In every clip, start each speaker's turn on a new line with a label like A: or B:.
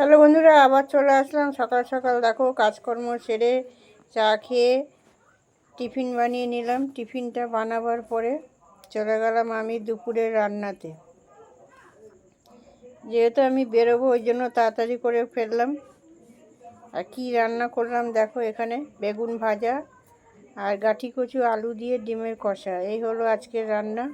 A: Hello বন্ধুরা, আবার চলে আসলাম। সকাল সকাল দেখো, কাজকর্ম সেরে চা খেয়ে টিফিন বানিয়ে নিলাম। টিফিনটা বানাবার পরে চলে গেলাম আমি দুপুরের রান্নাতে। যেহেতু আমি বেরোবো, ওই জন্য তাড়াতাড়ি করে ফেললাম। আর কি রান্না করলাম দেখো এখানে, বেগুন ভাজা আর গাঠি কচু আলু দিয়ে ডিমের কষা। এই হলো আজকের রান্না।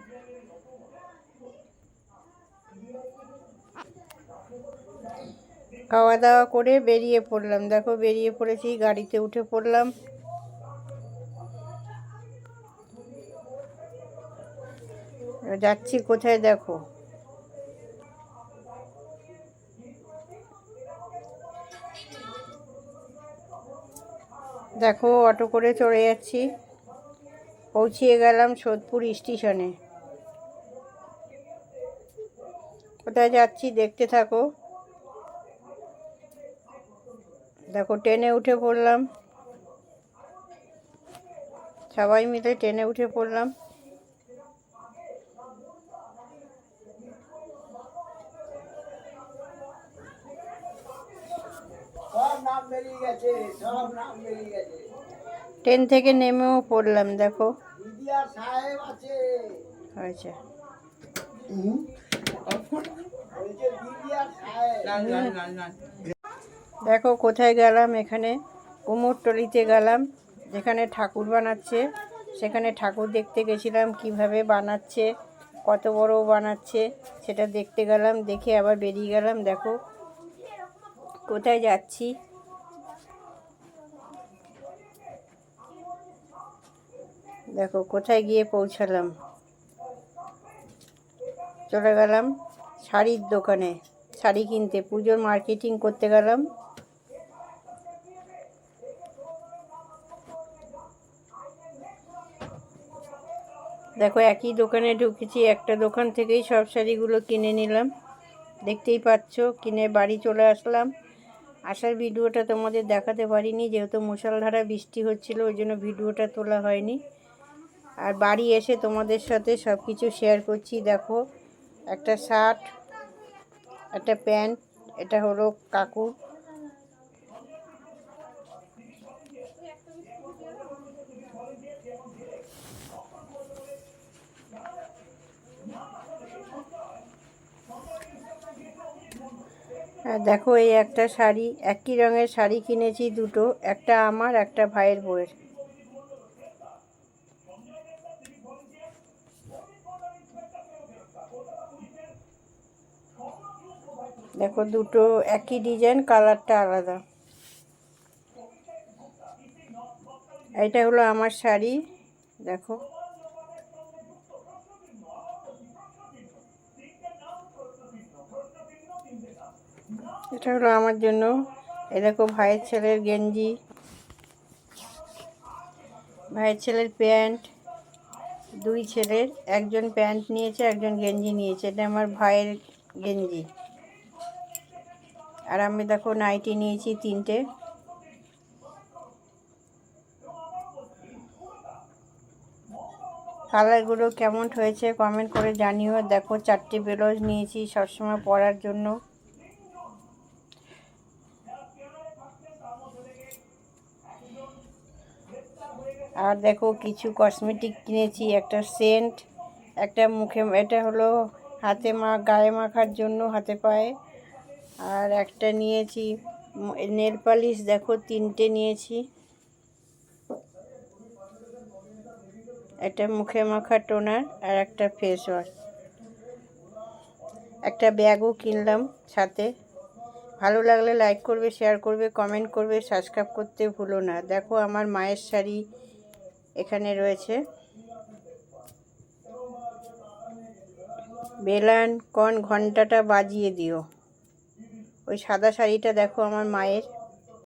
A: খাওয়া দাওয়া করে বেরিয়ে পড়লাম। দেখো, বেরিয়ে পড়েছি, গাড়িতে উঠে পড়লাম। যাচ্ছি কোথায় দেখো? দেখো, অটো করে চড়ে যাচ্ছি। পৌঁছিয়ে গেলাম সোদপুর স্টেশনে। কোথায় যাচ্ছি দেখতে থাকো। দেখো ট্রেনে উঠে পড়লাম। সবাই মিলে ট্রেনে উঠে পড়লাম। ট্রেন থেকে নেমেও পড়লাম দেখো।
B: দিদিয়া সাহেব আছে।
A: আচ্ছা দেখো কোথায় গেলাম এখানে, কুমোরটলিতে গেলাম, যেখানে ঠাকুর বানাচ্ছে। সেখানে ঠাকুর দেখতে গেছিলাম, কীভাবে বানাচ্ছে, কত বড় বানাচ্ছে, সেটা দেখতে গেলাম, দেখে আবার বেরিয়ে গেলাম, দেখো। কোথায় যাচ্ছি? দেখো, কোথায় গিয়ে পৌঁছালাম? চলে গেলাম শাড়ির দোকানে। শাড়ি কিনতে। পুজোর মার্কেটিং করতে গেলাম। দেখো, একই দোকানে ঢুকেছি, একটা দোকান থেকেই সব শাড়িগুলো কিনে নিলাম। দেখতেই পাচ্ছ, কিনে বাড়ি চলে আসলাম। আসার ভিডিওটা তোমাদের দেখাতে পারিনি, যেহেতু মুষলধারা বৃষ্টি হচ্ছিল, ওই জন্য ভিডিওটা তোলা হয়নি। আর বাড়ি এসে তোমাদের সাথে সব কিছু শেয়ার করছি। দেখো, একটা শার্ট একটা প্যান্ট, এটা হলো কাকুর। দেখো এই একটা শাড়ি, একই রঙের শাড়ি কিনেছি দুটো, একটা আমার, একটা ভাইয়ের বউয়ের। দেখো দুটো একই ডিজাইন কালারটা আলাদা। এটা হলো আমার শাড়ি, দেখো। এটা হলো আমার জন্য। এ দেখো ভাইয়ের ছেলের গেঞ্জি, ভাইয়ের ছেলের প্যান্ট, দুই ছেলের, একজন প্যান্ট নিয়েছে, একজন গেঞ্জি নিয়েছে। এটা আমার ভাইয়ের গেঞ্জি। আর আমি দেখো নাইটি নিয়েছি তিনটে। কালারগুলো কেমন হয়েছে কমেন্ট করে জানিও। দেখো চারটে ব্লাউজ নিয়েছি সবসময় পরার জন্য। আর দেখো কিছু কসমেটিক কিনেছি, একটা সেন্ট একটা মুখে, এটা হলো হাতে মা, গায়ে মাখার জন্য হাতে পায়ে। আর একটা নিয়েছি নেল পালিশ দেখো, তিনটে নিয়েছি। একটা মুখে মাখা টোনার আর একটা ফেস ওয়াশ একটা ব্যাগও কিনলাম সাথে। ভালো লাগলে লাইক করবে শেয়ার করবে কমেন্ট করবে সাবস্ক্রাইব করতে ভুলো না। দেখো আমার মায়ের শাড়ি এখানে রয়েছে। বেলান, কন, ঘন্টাটা বাজিয়ে দিও। ওই সাদা শাড়িটা দেখো আমার মায়ের।